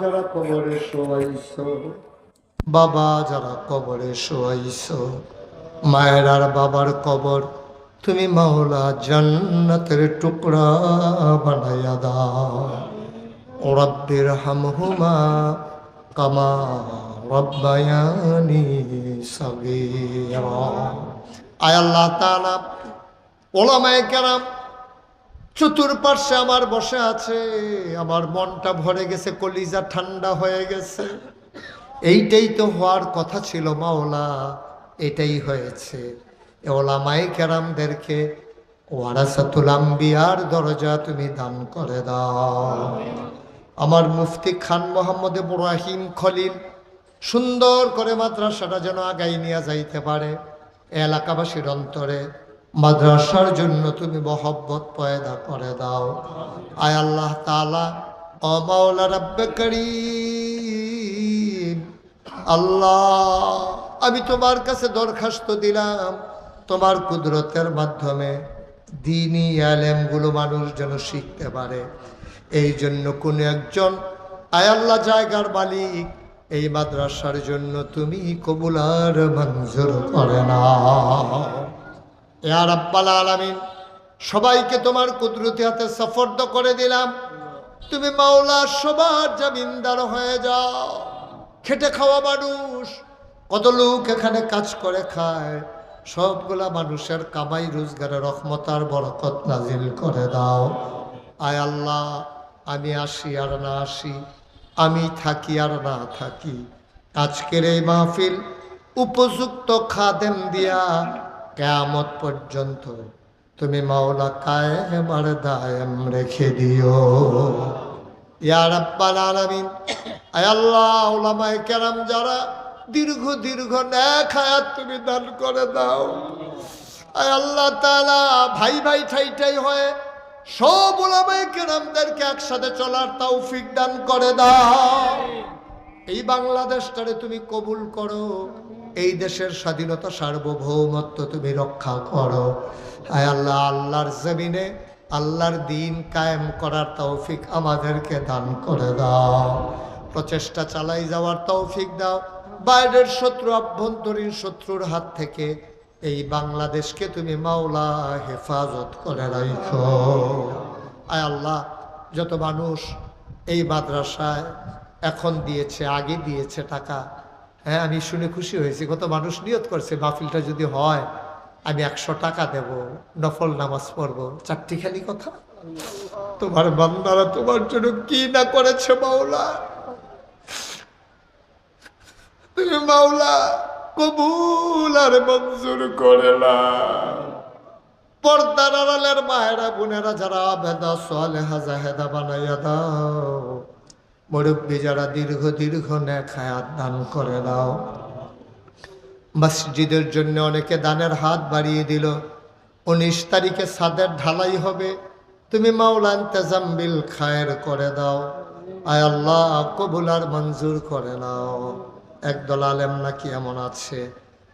যারা কবরে শোয়াইছ। বাবা যারা কবরে শোয়াইছ, মায়ের আর বাবার কবর তুমি মাওলা জান্নাতের টুকরা বানাইয়া দাও। রব্বির হামহুমা কামা রব্বায়ানি সগীরা। আয় আল্লাহ তাআলা ওলামায়ে কেরাম চতুর্পার্শ্বে আমার বসে আছে, আমার মনটা ভরে গেছে, কলিজা ঠান্ডা হয়ে গেছে। এইটাই তো হওয়ার কথা ছিল মাওলা, এটাই হয়েছে। ওলামাই কেরামদেরকে ওয়ারাসাতুল আম্বিয়ার দরজা তুমি দান করে দাও। আমার মুফতি খান মোহাম্মদ ইব্রাহিম খলিল, সুন্দর করে মাত্রা মাদ্রাসাটা যেন আগাই নিয়ে যাইতে পারে, এলাকাবাসীর অন্তরে। মাদ্রাসার জন্য তুমি মহব্বত পয়দা করে দাও। আয় আল্লাহ তালা ও মাওলা রাব্বে আল্লাহ, আমি তোমার কাছে দরখাস্ত দিলাম। তোমার কুদরতের মাধ্যমে দিনই আলেমগুলো মানুষ যেন শিখতে পারে। এই জন্য কোনো একজন আয়াল্লাহ জায়গার মালিক, এই মাদ্রাসার জন্য তুমি কবুলার মঞ্জুর করে না ইয়া রাব্বাল আলামিন, সবাইকে তোমার কুদরতি হাতে সফর্দ করে দিলাম। তুমি মাওলা, সবার জামিনদার হয়ে যাও। খেটে খাওয়া মানুষ, কত লোক এখানে কাজ করে খায়। সবগুলা মানুষের কামাই, রোজগারের রহমতার বরকত নাজিল করে দাও। আয় আল্লাহ, আমি আসি আর না আসি, আমি থাকি আর না থাকি। আজকের এই মাহফিল উপযুক্ত খাদেম দিয়া কেয়ামত পর্যন্ত তুমি মাওলা কায়েম আর দায়েম রেখে দিও। ইয়া রাব্বাল আলামিন, আয় আল্লাহ ওলামায়ে কেরাম যারা দীর্ঘ দীর্ঘ ন্যাক হায়াত তুমি দান করে দাও। আল্লাহ তাআলা, ভাই ভাই ঠাই ঠাই হয়ে সব ওলামায়ে কেরামদেরকে একসাথে চলার তৌফিক দান করে দাও। এই বাংলাদেশটারে তুমি কবুল করো। এই দেশের স্বাধীনতা সার্বভৌমত্ব তুমি রক্ষা করো। আয় আল্লাহ, আল্লাহর জমিনে আল্লাহর দিন কায়েম করার তৌফিক আমাদেরকে দান করে দাও। প্রচেষ্টা চালাই যাওয়ার তৌফিক দাও। বাইরের শত্রু আভ্যন্তরীণ শত্রুর হাত থেকে এই বাংলাদেশকে তুমি মাওলা হেফাজত করে রাখো। আয় আল্লাহ, যত মানুষ এই মাদ্রাসায় এখন দিয়েছে, আগে দিয়েছে টাকা হ্যাঁ আমি শুনে খুশি হয়েছি। কত মানুষ নিয়ত করছে, মাহফিলটা যদি হয়, আমি একশো টাকা দেব, নফল নামাজ পড়ব। চারটি খালি কথা? তোমার বান্দারা তোমার জন্য কি না করেছে মাওলা? তুমি মাওলা কবুল আর মঞ্জুর করে না পর্দার আড়ালের মায়েরা, বোনেরা যারা আবেদা সোয়ালেহা জাহেদা বানাইয়া দাও। মুরব্বী যারা দীর্ঘ দীর্ঘ নেখায়াত দান করে দাও। মসজিদের জন্য অনেকে দানের হাত বাড়িয়ে দিল। উনিশ তারিখে সাদের ঢালাই হবে। তুমি মাওলা ইন্তেজাম বিল খায়ের করে দাও। আয় আল্লাহ কবুলার মঞ্জুর করে নাও। একদল আলেম নাকি এমন আছে,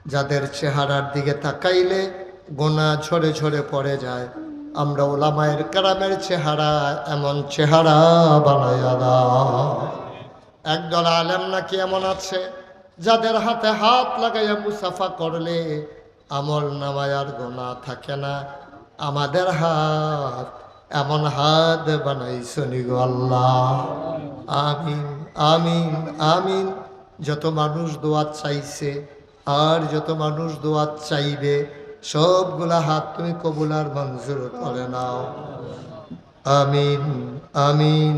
যাদের চেহারার দিকে তাকাইলে গোনা ঝরে ঝরে পড়ে যায়। আমরা ওলামায়ের কারামের চেহারা এমন চেহারা বানাইয়া দাও। একদল আলেম নাকি এমন আছে, যাদের হাতে হাত লাগাইয়া মুসাফা করলে আমল নামায়ার গোনা থাকে না। আমাদের হাত এমন হাত বানাইছনি গো আল্লাহ। আমিন আমিন আমিন। যত মানুষ দোয়া চাইছে, আর যত মানুষ দোয়া চাইবে সবগুলা হাত তুমি কবুলার মঞ্জুর করে নাও আমিন আমিন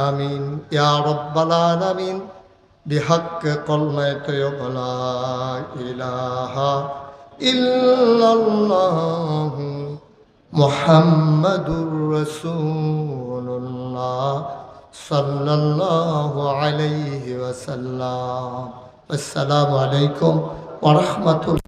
আমিন ইয়া রব্বাল আলামিন بحق كلمة لا إله إلا الله محمد رسول الله صلى الله عليه وسلم السلام عليكم ورحمة الله